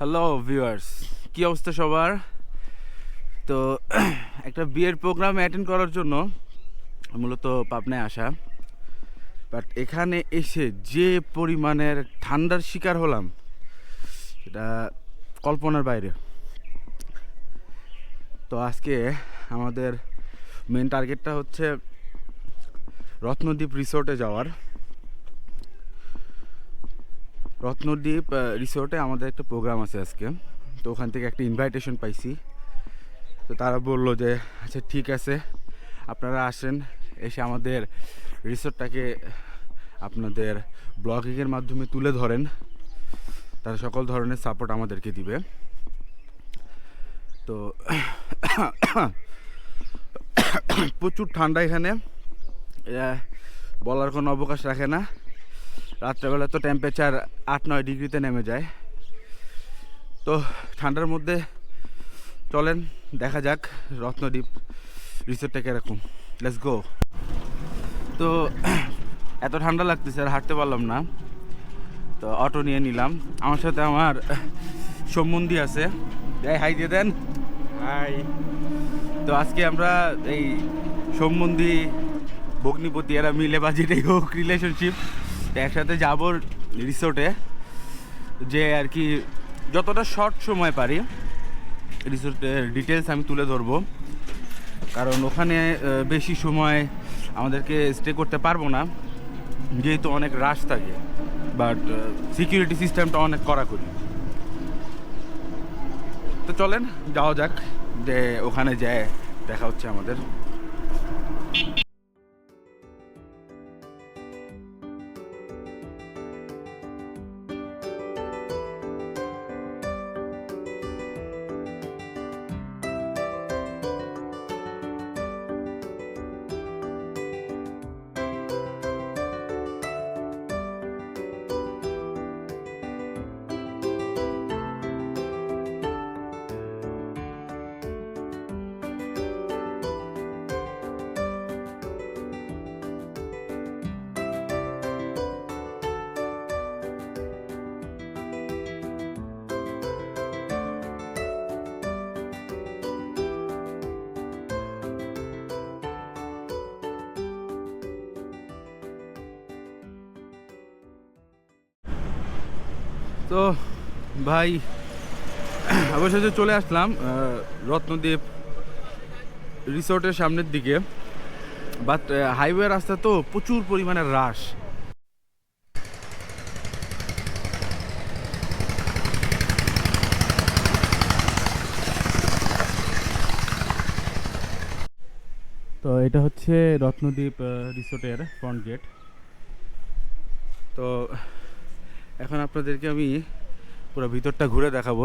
Hello viewers কি অবস্থা সবার? তো, একটা বিয়ের প্রোগ্রাম অ্যাটেন্ড করার জন্য মূলত পাবনায় আসা। বাট এখানে এসে যে পরিমাণের ঠান্ডার শিকার হলাম এটা কল্পনার বাইরে। তো আজকে আমাদের মেন টার্গেটটা হচ্ছে রত্নদ্বীপ রিসোর্টে যাওয়ার। রত্নদ্বীপ রিসোর্টে আমাদের একটা প্রোগ্রাম আছে আজকে। তো ওখান থেকে একটা ইনভাইটেশন পাইছি। তো তারা বলল যে আচ্ছা ঠিক আছে। আপনারা আসেন। এসে আমাদের রিসোর্টটাকে আপনাদের ব্লগিংয়ের মাধ্যমে তুলে ধরেন। তারা সকল ধরনের সাপোর্ট আমাদেরকে দিবে। তো প্রচুর ঠান্ডা এখানে। বলার কোনো অবকাশ রাখে না। রাত্রেবেলা তো টেম্পারেচার আট নয় ডিগ্রিতে নেমে যায়। তো ঠান্ডার মধ্যে চলেন দেখা যাক রত্নদ্বীপ রিসোর্টটা কীরকম। লেটস গো তো এত ঠান্ডা লাগতেছে আর হাঁটতে পারলাম না। তো অটো নিয়ে নিলাম। আমার সাথে আমার সম্বন্ধী আছে। এই হাই দিয়ে দেন। হাই তো আজকে আমরা এই সম্বন্ধী ভগ্নিপতি এরা মিলে বা যেটাই হোক রিলেশনশিপ একসাথে যাব রিসোর্টে, যে আর কি যতটা শর্ট সময় পারি, রিসোর্টের ডিটেলস আমি তুলে ধরবো। কারণ ওখানে বেশি সময় আমাদেরকে স্টে করতে পারব না, যেহেতু অনেক রাশ থাকে। বাট সিকিউরিটি সিস্টেমটা অনেক কড়াকড়ি। তো চলেন, যাওয়া যাক, যে ওখানে যায়, দেখা হচ্ছে আমাদের। তো ভাই, অবশেষে চলে আসলাম রত্নদ্বীপ রিসোর্টের সামনের দিকে। বাট হাইওয়ে রাস্তা তো প্রচুর পরিমাণে রাশ। তো এটা হচ্ছে রত্নদ্বীপ রিসোর্টের ফ্রন্ট গেট তো এখন আপনাদেরকে আমি পুরো ভিতরটা ঘুরে দেখাবো।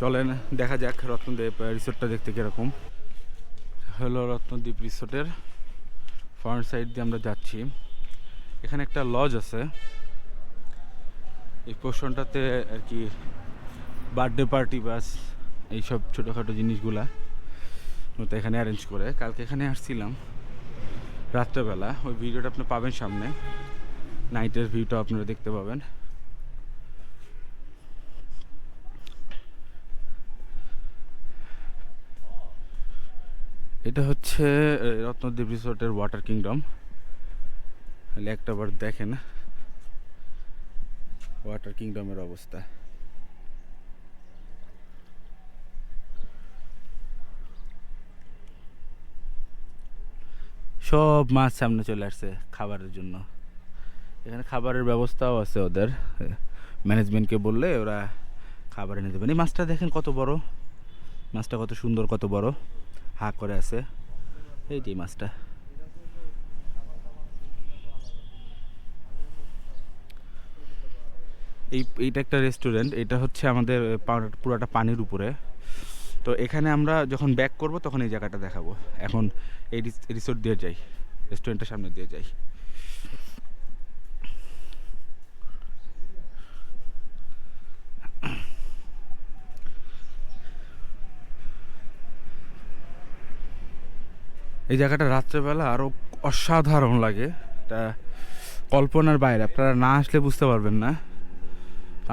চলেন, দেখা যাক রত্নদ্বীপ রিসোর্টটা দেখতে কীরকম। হলো রত্নদ্বীপ রিসোর্টের ফ্রন্ট সাইড দিয়ে আমরা যাচ্ছি। এখানে একটা লজ আছে। এই পোর্শনটাতে আর কি বার্থডে পার্টি বাস এইসব ছোটোখাটো জিনিসগুলা মতো এখানে অ্যারেঞ্জ করে। কালকে এখানে আসছিলাম রাত্রেবেলা। ওই ভিডিওটা আপনি পাবেন সামনে। নাইটের ভিউটা আপনারা দেখতে পাবেন। এটা হচ্ছে রত্নদ্বীপ রিসোর্টের ওয়াটার কিংডম একটা বার দেখেন ওয়াটার কিংডমের অবস্থা। সব মাছ সামনে চলে আসছে খাবারের জন্য। এখানে খাবারের ব্যবস্থাও আছে ওদের। ম্যানেজমেন্টকে বললে ওরা খাবার এনে দেবেন এই মাছটা দেখেন কত বড়। মাছটা কত সুন্দর, কত বড়। হা করে আছে। এই যে মাছটা। এই, এইটা একটা রেস্টুরেন্ট। এটা হচ্ছে আমাদের পুরাটা পানির উপরে। তো এখানে আমরা যখন ব্যাক করব, তখন এই জায়গাটা দেখাবো। এখন এই রিসোর্ট দিয়ে যাই। রেস্টুরেন্টের সামনে দিয়ে যাই। এই জায়গাটা রাত্রেবেলা আরও অসাধারণ লাগে। এটা কল্পনার বাইরে, আপনারা না আসলে বুঝতে পারবেন না।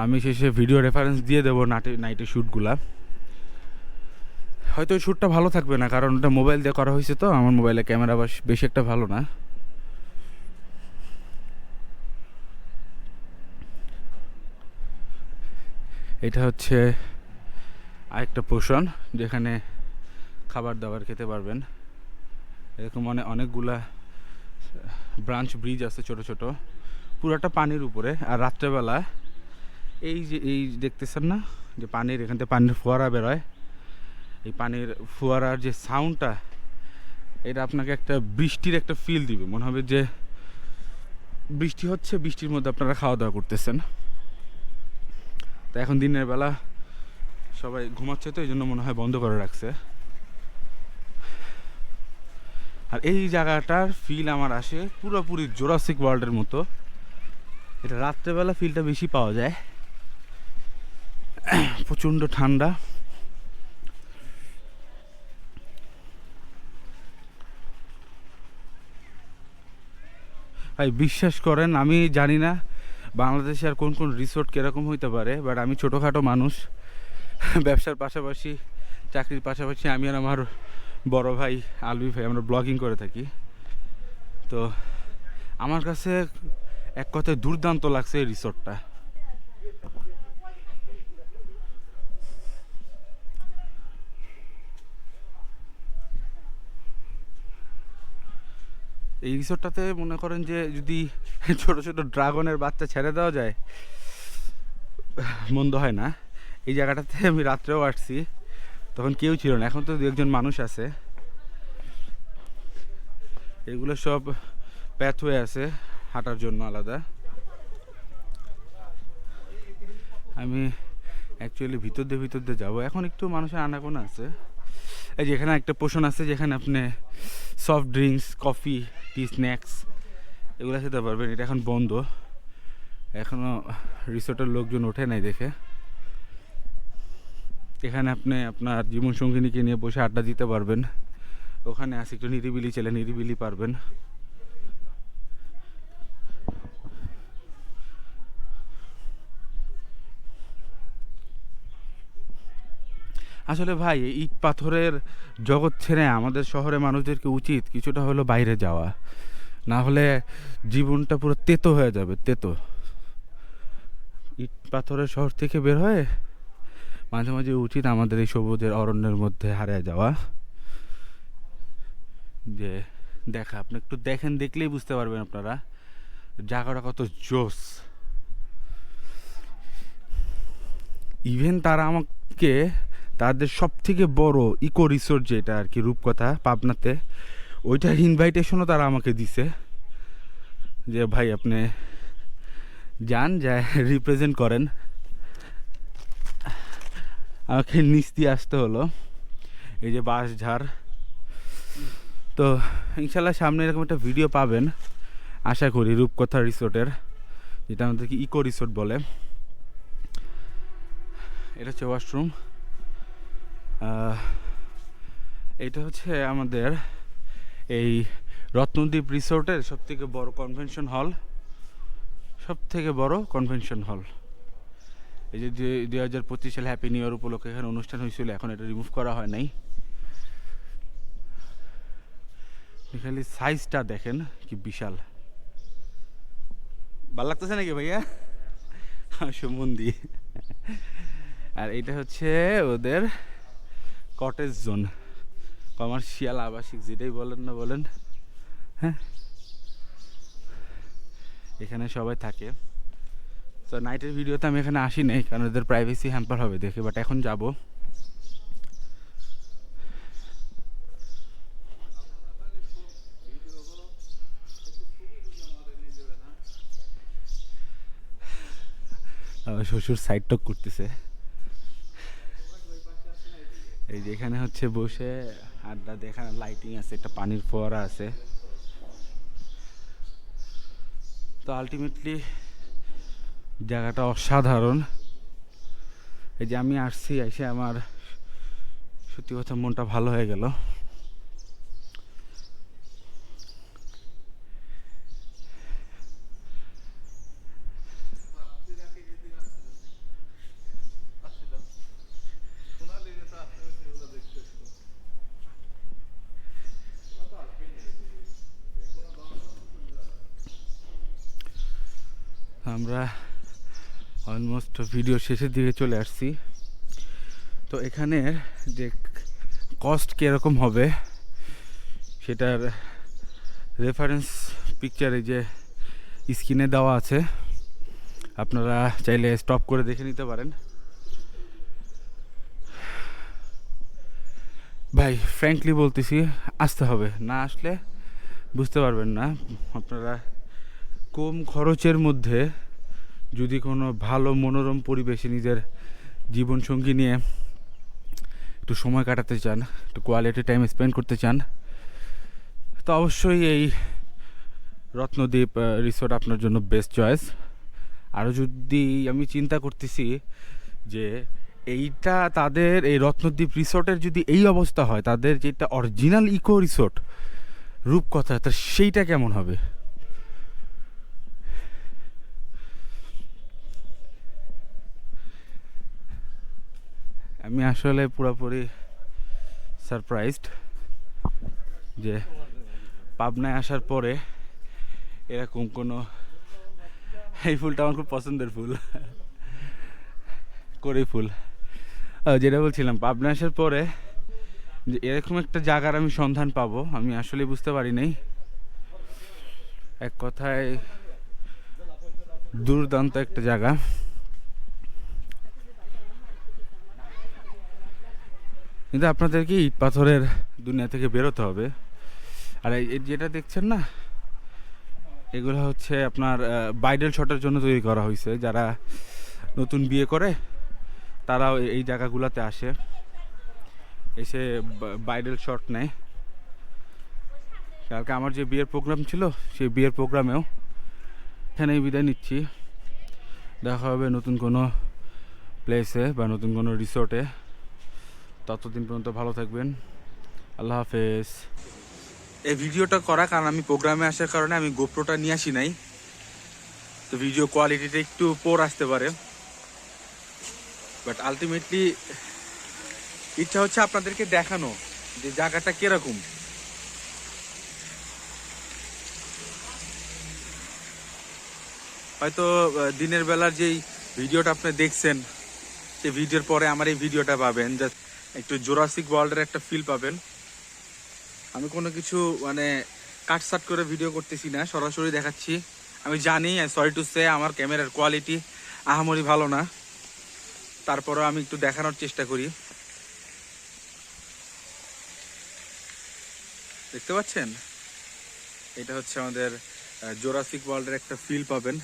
আমি শেষে ভিডিও রেফারেন্স দিয়ে দেবো নাটে নাইটের শ্যুটগুলা হয়তো ওই শ্যুটটা ভালো থাকবে না, কারণ ওটা মোবাইল দিয়ে করা হয়েছে তো, আমার মোবাইলে ক্যামেরা বেশি একটা ভালো না। এটা হচ্ছে আরেকটা পোষণ যেখানে খাবার দাবার খেতে পারবেন। এরকম মানে অনেকগুলা ব্রাঞ্চ ব্রিজ আছে ছোট ছোট। পুরোটা পানির উপরে। আর রাত্রেবেলা এই যে, এই দেখতেছেন না? যে পানির, এখান থেকে পানির ফোয়ারা বেরোয়। এই পানির ফোয়ারার যে সাউন্ডটা এটা আপনাকে একটা বৃষ্টির একটা ফিল দিবে। মনে হবে যে বৃষ্টি হচ্ছে, বৃষ্টির মধ্যে আপনারা খাওয়া দাওয়া করতেছেন। তো এখন দিনের বেলা সবাই ঘুমাচ্ছে তো, এই জন্য মনে হয় বন্ধ করে রাখছে। আর এই জায়গাটার ফিল আমার আসে পুরোপুরি জোরাসিক ওয়ার্ল্ডের মতো। এটা রাত্রেবেলা ফিলটা বেশি পাওয়া যায়। প্রচণ্ড ঠান্ডা। ভাই, বিশ্বাস করেন, আমি জানি না বাংলাদেশে আর কোন কোন রিসোর্ট কীরকম হইতে পারে বাট আমি ছোটোখাটো মানুষ। ব্যবসার পাশাপাশি, চাকরির পাশাপাশি আমি আর আমার বড় ভাই আলবি ভাই, আমরা ব্লগিং করে থাকি। তো আমার কাছে এক কথায় দুর্দান্ত লাগছে এই রিসোর্টটা এই রিসোর্টটাতে মনে করেন যে যদি ছোট ছোট ড্রাগনের বাচ্চা ছেড়ে দেওয়া যায়, মন্দ হয় না। এই জায়গাটাতে আমি রাত্রেও আসছি। তখন কেউ ছিল না, এখন তো দু একজন মানুষ আছে। এগুলো সব প্যাথওয়ে আছে, হাঁটার জন্য আলাদা। আমি অ্যাকচুয়ালি ভিতর দিয়ে ভিতর দিয়ে যাব। এখন একটু মানুষের আনাগোনা আছে। এই যে এখানে একটা পোষণ আছে, যেখানে আপনি soft drinks coffee tea snacks এগুলো খেতে পারবেন। এটা এখন বন্ধ। এখনও রিসোর্টের লোকজন ওঠে নাই দেখে। এখানে আপনি আপনার জীবন সঙ্গিনীকে নিয়ে বসে আড্ডা দিতে পারবেন। ওখানে আছে একটু নিরিবিলি ছেলে নিরিবিলি পারবেন। আসলে ভাই, ইট পাথরের জগৎ ছেড়ে আমাদের শহরে মানুষদেরকে উচিত কিছুটা হলো বাইরে যাওয়া। না হলে জীবনটা পুরো তেতো হয়ে যাবে, তেতো। ইট পাথরের শহর থেকে বের হয়ে মাঝে মাঝে উচিত আমাদের এই সবুজের অরণ্যের মধ্যে হারিয়ে যাওয়া। যে দেখা, আপনি একটু দেখেন, দেখলেই বুঝতে পারবেন আপনারা। জায়গাটা কত জোস। ইভেন তারা আমাকে, তাদের সব থেকে বড় ইকো রিসোর্ট যেটা আর কি রূপকথা পাবনাতে, ওইটার ইনভাইটেশনও তারা আমাকে দিছে। যে ভাই, আপনি যান, যা রিপ্রেজেন্ট করেন। আমাকে নিচ দিয়ে আসতে হলো। এই যে বাঁশ ঝাড়। তো ইনশাল্লাহ সামনে এরকম একটা ভিডিও পাবেন, আশা করি, রূপকথা রিসোর্টের, যেটা আমাদেরকে ইকো রিসোর্ট বলে। এটা হচ্ছে ওয়াশরুম এটা হচ্ছে আমাদের এই রত্নদ্বীপ রিসোর্টের সবথেকে বড় কনভেনশন হল সব থেকে বড় কনভেনশন হল এই যে দুই হাজার পঁচিশ সালে হ্যাপি নিউ ইয়ার উপলক্ষে এখানে অনুষ্ঠান হয়েছিল, এখন এটা রিমুভ করা হয় নাই। খালি সাইজটা দেখেন, কি বিশাল। ভালো লাগতেছে নাকি ভাইয়া? সুমন্দি আর এটা হচ্ছে ওদের কটেজ জোন কমার্শিয়াল আবাসিক, যেটাই বলেন না বলেন হ্যাঁ? এখানে সবাই থাকে। তো নাইটের ভিডিওতে আমি এখানে আসি নাই কারণ ওদের প্রাইভেসি হ্যাম্পার হবে, দেখে বাট এখন যাব। শ্বশুর সাইড টক করতেছে। এই যে এখানে হচ্ছে বসে আড্ডা দেখা লাইটিং আছে, একটা পানির ফোয়ারা আছে। তো আলটিমেটলি জায়গাটা অসাধারণ। এই যে আমি আসছি, এসে আমার সত্যি কথা মনটা ভালো হয়ে গেল। আমরা অলমোস্ট ভিডিও শেষের দিকে চলে আসছি। তো এখানে যে কস্ট কীরকম হবে, সেটার রেফারেন্স পিকচারে যে স্ক্রিনে দেওয়া আছে। আপনারা চাইলে স্টপ করে দেখে নিতে পারেন। ভাই ফ্র্যাঙ্কলি বলতেছি, আসতে হবে। না আসলে বুঝতে পারবেন না। আপনারা কম খরচের মধ্যে যদি কোনো ভালো মনোরম পরিবেশে নিজের জীবনসঙ্গী নিয়ে একটু সময় কাটাতে চান, একটু কোয়ালিটি টাইম স্পেন্ড করতে চান, তো অবশ্যই এই রত্নদ্বীপ রিসোর্ট আপনার জন্য বেস্ট চয়েস আরও যদি আমি চিন্তা করতেছি যে এইটা তাদের, এই রত্নদ্বীপ রিসোর্টের যদি এই অবস্থা হয়, তাদের যেটা অরিজিনাল ইকো রিসোর্ট রূপকথা তা সেইটা কেমন হবে? আমি আসলে পুরোপুরি সারপ্রাইজড যে পাবনায় আসার পরে এরকম কোনো এই ফুলটা আমার খুব পছন্দের ফুল, করি ফুল। যেটা বলছিলাম পাবনা আসার পরে যে এরকম একটা জায়গার আমি সন্ধান পাবো, আমি আসলে বুঝতে পারি নাই। এক কথায় দুর্দান্ত একটা জায়গা। কিন্তু আপনাদেরকে ইট পাথরের দুনিয়া থেকে বেরোতে হবে। আর এই যেটা দেখছেন না, এগুলো হচ্ছে আপনার বাইডেল শটের জন্য তৈরি করা হয়েছে। যারা নতুন বিয়ে করে, তারাও এই জায়গাগুলোতে আসে। এসে বাইডেল শট নেয়। কালকে আমার যে বিয়ের প্রোগ্রাম ছিল, সেই বিয়ের প্রোগ্রামেও এখানেই বিদায় নিচ্ছি। দেখা হবে নতুন কোনো প্লেসে বা নতুন কোনো রিসোর্টে ততদিন পর্যন্ত ভালো থাকবেন। আল্লাহ হাফেজ। এই ভিডিওটা করা, কারণ আমি প্রোগ্রামে আসার কারণে আমি গোপ্রোটা নিয়ে আসি নাই। তো ভিডিও কোয়ালিটিটা একটু পোর আসতে পারে। বাট আলটিমেটলি ইচ্ছা হচ্ছে আপনাদেরকে দেখানো যে জায়গাটা কীরকম। হয়তো দিনের বেলার যেই ভিডিওটা আপনি দেখছেন, সেই ভিডিওর পরে আমার এই ভিডিওটা পাবেন। জাস্ট একটু জোরাসিক ওয়ার্ল্ডের একটা ফিল পাবেন। আমি কোনো কিছু মানে কাটসাট করে ভিডিও করতেছি না, সরাসরি দেখাচ্ছি। আমি জানি সরি টু সে আমার ক্যামেরার কোয়ালিটি আহামরি ভালো না। তারপরেও আমি একটু দেখানোর চেষ্টা করি। দেখতে পাচ্ছেন? এটা হচ্ছে আমাদের জোরাসিক ওয়ার্ল্ডের একটা ফিল পাবেন।